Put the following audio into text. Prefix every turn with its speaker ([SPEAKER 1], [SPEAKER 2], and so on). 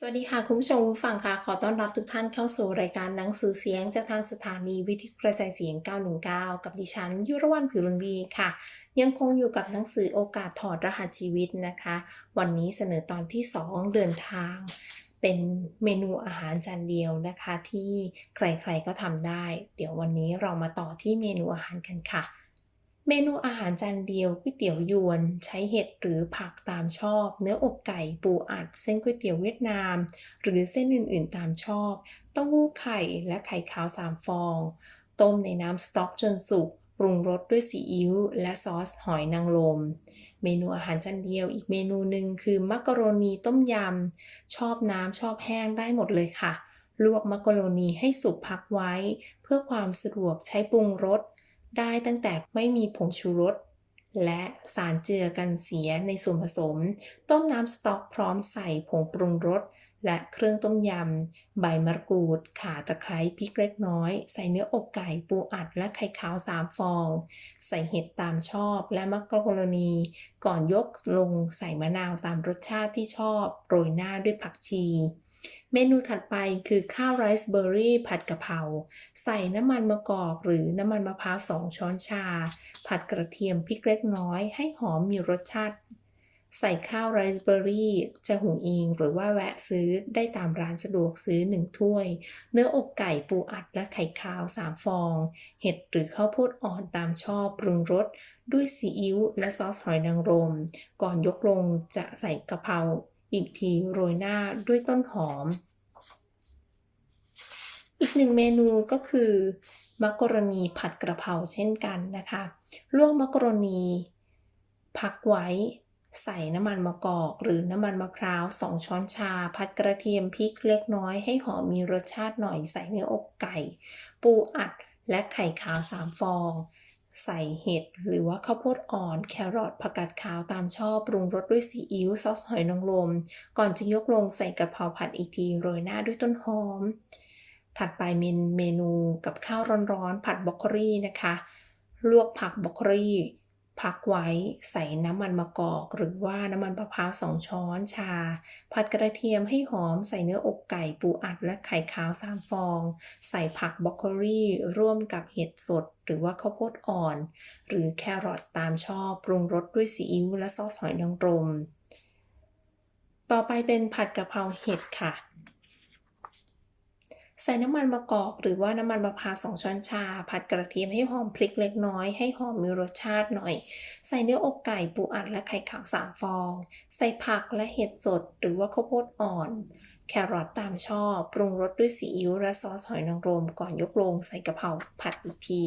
[SPEAKER 1] สวัสดีค่ะ คุณผู้ชมผู้ฟังค่ะ ขอต้อนรับทุกท่านเข้าสู่รายการหนังสือเสียง จากทางสถานีวิทยุกระจายเสียง 919 กับดิฉัน ยุรวรรณผิวเรืองดีค่ะ ยังคงอยู่กับหนังสือโอกาสถอดรหัสชีวิตนะคะ วันนี้เสนอตอนที่ 2 เดินทาง เป็นเมนูอาหารจานเดียวนะคะ ที่ใครๆก็ทำได้ เดี๋ยววันนี้เรามาต่อที่เมนูอาหารกันค่ะ เมนูอาหารจานเดียวก๋วยเตี๋ยวยวน ใช้เห็ดหรือผักตามชอบ เนื้ออกไก่ปูอัด เส้นก๋วยเตี๋ยวเวียดนาม หรือเส้นอื่นๆตามชอบเต้าหู้ไข่และไข่ขาว3ฟอง ต้มในน้ำสต๊อกจนสุกปรุงรสด้วยซีอิ๊วและซอสหอยนางรมเมนูอาหารจานเดียวอีกเมนูหนึ่งคือมักกะโรนีต้มยำ ชอบน้ำชอบแห้งได้หมดเลยค่ะ ลวกมักกะโรนีให้สุกพักไว้ เพื่อความสะดวกใช้ปรุงรส ได้ตั้งแต่ไม่มีผงชูรส และสารเจือกันเสียในส่วนผสม ต้มน้ำสต๊อกพร้อมใส่ผงปรุงรสและเครื่องต้มยำ ใบมะกรูด ข่าตะไคร้พริกเล็กน้อย ใส่เนื้ออกไก่ปูอัดและไข่ขาว3ฟอง ใส่เห็ดตามชอบและมักกะโรนี ก่อนยกลงใส่มะนาวตามรสชาติที่ชอบ โรยหน้าด้วยผักชี เมนูถัดไปคือข้าวไรซ์เบอร์รี่ผัดกะเพราใส่น้ำมันมะกอกหรือน้ำมันมะพร้าวสองช้อนชา ผัดกระเทียมพริกเล็กน้อยให้หอมมีรสชาติ ใส่ข้าวไรซ์เบอร์รี่จะหุงเองหรือว่าแวะซื้อได้ตามร้านสะดวกซื้อ 1 ถ้วย เนื้ออกไก่ปูอัดและไข่ขาว 3 ฟอง เห็ดหรือข้าวโพดอ่อนตามชอบปรุงรสด้วยซีอิ๊วและซอสหอยนางรม ก่อนยกลงจะใส่กะเพรา อีกทีโรยหน้าด้วยต้นหอม อีกหนึ่งเมนูก็คือมักกรนีผัดกระเพราเช่นกันนะคะลวกมักกรนีพักไว้ใส่น้ำมันมะกอกหรือน้ำมันมะพร้าว2ช้อนชา ผัดกระเทียมพริกเล็กน้อยให้หอมมีรสชาติหน่อยใส่เนื้ออกไก่ ปูอัดและไข่ขาว3ฟอง ใส่เห็ดหรือว่าข้าวโพดอ่อน แครอทผักกาดขาวตามชอบปรุงรสด้วยซีอิ๊วซอสหอยนางรมก่อนจะยกลงใส่กะเพราผัดอีกทีโรยหน้าด้วยต้นหอม ถัดไปเมนเมนูกับข้าวร้อนๆ ผัดบรอกโคลีนะคะ ลวกผักบรอกโคลี พักไว้ใส่น้ำมันมะกอกหรือว่าน้ำมันมะพร้าวสองช้อนชา ผัดกระเทียมให้หอมใส่เนื้ออกไก่ปูอัดและไข่ขาว3ฟอง ใส่ผักบรอกโคลีร่วมกับเห็ดสด หรือว่าข้าวโพดอ่อน หรือแครอทตามชอบปรุงรสด้วยซีอิ๊วและซอสหอยนางรม ต่อไปเป็นผัดกะเพราเห็ดค่ะ ใส่น้ำมันมะกอกหรือว่าน้ำมันมะพร้าวสองช้อนชา ผัดกระเทียมให้หอมพริกเล็กน้อยให้หอมมีรสชาติหน่อย ใส่เนื้ออกไก่ปูอัดและไข่ขาว3ฟอง ใส่ผักและเห็ดสด หรือว่าข้าวโพดอ่อน แครอทตามชอบ ปรุงรสด้วยซีอิ๊วและซอสหอยนางรมก่อนยกลงใส่กะเพราผัดอีกที